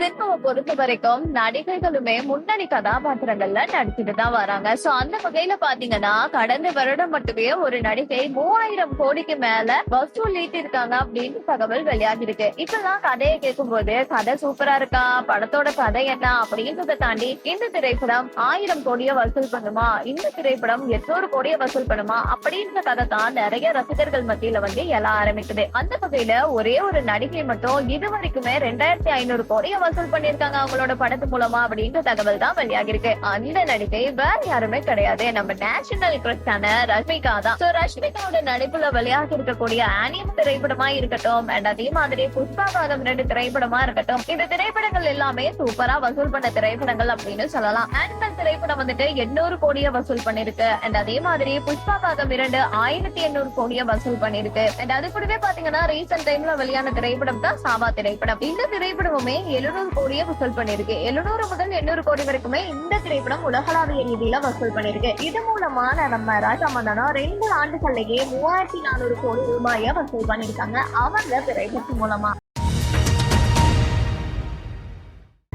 சினிமாவை பொறுத்த வரைக்கும் நடிகைகளுமே முன்னணி கதாபாத்திரங்கள்ல நடிச்சுட்டு தான் வராங்க. சோ அந்த வகையில பாத்தீங்கன்னா கடந்த வருடம் மட்டுமே ஒரு நடிகை மூவாயிரம் கோடிக்கு மேல வசூல் ஈட்டிருக்காங்க அப்படின்னு தகவல் வெளியாகிருக்கு. இப்பெல்லாம் கதையை கேட்கும்போது கதை சூப்பரா இருக்கா? படத்தோட கதை என்ன? அப்படின்றத தாண்டி இந்த திரைப்படம் ஆயிரம் கோடியை வசூல் பண்ணுமா? இந்த திரைப்படம் எட்நூறு கோடியை வசூல் பண்ணுமா? அப்படின்ற கதை தான் நிறைய ரசிகர்கள் மத்தியில வந்து எழ ஆரம்பிக்குது. அந்த வகையில ஒரே ஒரு நடிகை மட்டும் இது வரைக்குமே ரெண்டாயிரத்தி ஐநூறு கோடியை வசூல் பண்ணிருக்காங்க அவங்களோட படத்து மூலமா அப்படின்ற தகவல் தான் வெளியாகிருக்கு அந்த நடிகை வேற யாருமே கிடையாது. நம்ம நேஷனல் கிரஸ்டான ரஷ்மிகா தான். சோ ரஷ்மிகாவோட நடிப்புல வெளியாகி இருக்கக்கூடிய ஆனியம் திரைப்படமா இருக்கட்டும் அண்ட் அதே மாதிரி புஷ்பா பாகம் ரெண்டு திரைப்படமா இருக்கட்டும் இந்த திரைப்படங்கள் எல்லாமே சூப்பரா வசூல் பண்ண திரைப்படங்கள் அப்படின்னு சொல்லலாம். அனிமல் திரைப்படம் வந்துட்டு எண்ணூறு கோடியை வசூல் பண்ணிருக்கு. அண்ட் அதே மாதிரி புஷ்பா பாகம் இரண்டு ஆயிரத்தி எண்ணூறு கோடியை வசூல் பண்ணிருக்கு. அண்ட் அது கூடவே பாத்தீங்கன்னா ரீசெண்ட் டைம்ல வெளியான திரைப்படம் தான் சாவா திரைப்படம். இந்த திரைப்படமுமே எழுநூறு கோடியை வசூல் பண்ணிருக்கு எழுநூறு முதல் எண்ணூறு கோடி வரைக்குமே இந்த திரைப்படம் உலகளாவிய ரீதியில வசூல் பண்ணிருக்கு இது மூலமா நம்ம ராஜாமந்தனம் ரெண்டு ஆண்டுகள்லயே மூவாயிரத்தி நானூறு கோடி ரூபாய வசூல் பண்ணிருக்காங்க அவங்க திரைப்படம் மூலமா.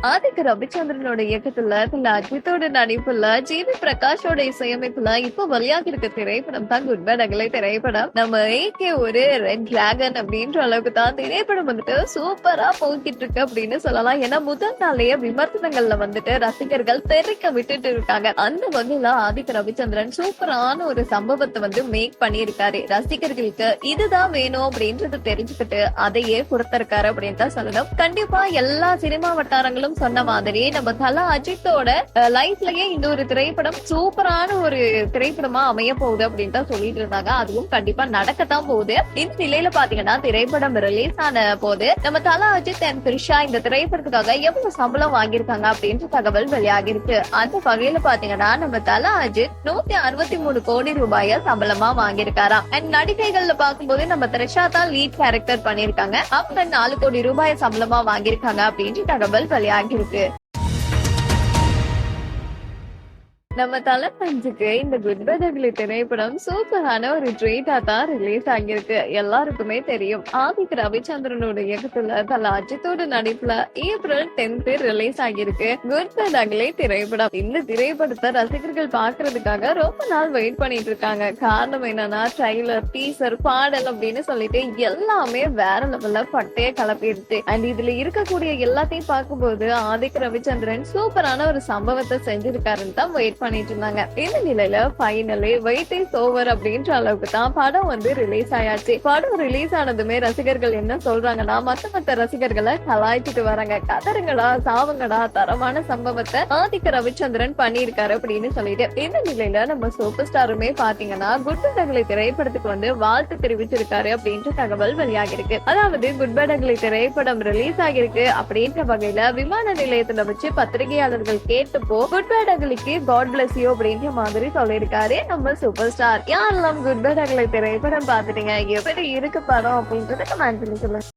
ஆதிக்க ரவிச்சந்திரனோட இயக்கத்துல இதுல அஜித்தோட நடிப்புல ஜிவி பிரகாஷோட இசையமைப்புல இப்ப வெளியாகி இருக்க திரைப்படம் தான் குட் பேட் அகலை திரைப்படம். நம்ம ஏகே ஒரு ரெட் டிராகன் அப்படின்ற அளவுக்கு தான் திரைப்படம் வந்துட்டு சூப்பரா போய்கிட்டு இருக்கு அப்படின்னு சொல்லலாம். ஏன்னா முதல் நாளைய விமர்சனங்கள்ல வந்துட்டு ரசிகர்கள் தெரிக்க விட்டுட்டு இருக்காங்க. அந்த வகையில ஆதிக்க ரவிச்சந்திரன் சூப்பரான ஒரு சம்பவத்தை வந்து மேக் பண்ணியிருக்காரு. ரசிகர்களுக்கு இதுதான் வேணும் அப்படின்றத தெரிஞ்சுக்கிட்டு அதையே கொடுத்திருக்காரு அப்படின்னு தான் சொல்லணும். கண்டிப்பா எல்லா சினிமா வட்டாரங்களும் சொன்ன மாதிரி நம்ம தலா அஜித்தோட லைஃப்லயே இந்த ஒரு திரைப்படம் சூப்பரான ஒரு திரைப்படமா அமைய போகுது அப்படின்னு தான் சொல்லிட்டு இருந்தாங்க. அதுவும் கண்டிப்பா நடக்கத்தான் போகுது. இந்த நிலையில பாத்தீங்கன்னா திரைப்படம் ரிலீஸ் ஆன போது நம்ம தலா அஜித் அண்ட் திரிஷா இந்த திரைப்படத்துக்காக எவ்வளவு சம்பளம் வாங்கியிருக்காங்க அப்படின்ற தகவல் வெளியாகி இருக்கு அந்த வகையில பாத்தீங்கன்னா நம்ம தலா அஜித் நூத்தி அறுபத்தி மூணு கோடி ரூபாய சம்பளமா வாங்கியிருக்காராம் அண்ட் நடிகைகள்ல பாக்கும்போது நம்ம த்ரிஷா தான் லீட் கேரக்டர் பண்ணிருக்காங்க அவங்க நாலு கோடி ரூபாய் சம்பளமா வாங்கியிருக்காங்க அப்படின்ற தகவல் வெளியாகி இருக்கு நம்ம தலைப்பஞ்சுக்கு இந்த குட் திரைப்படம் சூப்பரான ஒரு ட்ரீட்டா தான் ரிலீஸ் ஆகியிருக்கு. எல்லாருக்குமே தெரியும். ஆதிக் ரவிச்சந்திரனோட இயக்கத்துல தல அஜித்தோட நடிப்புல ஏப்ரல் டென்த் ரிலீஸ் ஆகியிருக்கு. குட் திரைப்படம். இந்த திரைப்படத்தை ரசிகர்கள் பாக்குறதுக்காக ரொம்ப நாள் வெயிட் பண்ணிட்டு இருக்காங்க. காரணம் என்னன்னா ட்ரைலர் டீசர் பாடல் அப்படின்னு சொல்லிட்டு எல்லாமே வேற லெவல்ல பட்டைய கலப்பிடுச்சு. அண்ட் இதுல இருக்கக்கூடிய எல்லாத்தையும் பார்க்கும்போது ஆதிக் ரவிச்சந்திரன் சூப்பரான ஒரு சம்பவத்தை செஞ்சிருக்காருன்னு தான் வெயிட் பண்ணிட்டு இருந்தாங்க இந்த நிலையில ஃபைனலி வெயிட் இஸ் ஓவர் அப்படின்ற அளவுக்கு தான் படம் வந்து ரிலீஸ் ஆயாச்சு. படம் ரிலீஸ் ஆனதுமே ரசிகர்கள் என்ன சொல்றாங்கன்னா மத்த மத்த ரசிகர்களை கலாய்ச்சிட்டு வராங்க. கதருங்கடா சாவுங்கடா தரமான சம்பவத்தை ஆதிக்க ரவிச்சந்திரன் பண்ணியிருக்காரு அப்படின்னு சொல்லிட்டு. இந்த நிலையில நம்ம சூப்பர் ஸ்டாருமே பாத்தீங்கன்னா குட் திரைப்படத்துக்கு வந்து வாழ்த்து தெரிவிச்சிருக்காரு அப்படின்ற தகவல் வெளியாகி இருக்கு அதாவது குட் திரைப்படம் ரிலீஸ் ஆகிருக்கு அப்படின்ற வகையில விமான நிலையத்துல வச்சு பத்திரிகையாளர்கள் கேட்டப்போ குட் பேடகளுக்கு காட் பிளஸ் யூ அப்படின்ற மாதிரி சொல்லியிருக்காரு. நம்ம சூப்பர் ஸ்டார் யாரெல்லாம் குட் பேடகளை திரைப்படம் பாத்துட்டீங்க எப்படி இருக்கு படம் அப்படின்றத கமெண்ட் பண்ணி சொல்லுங்க.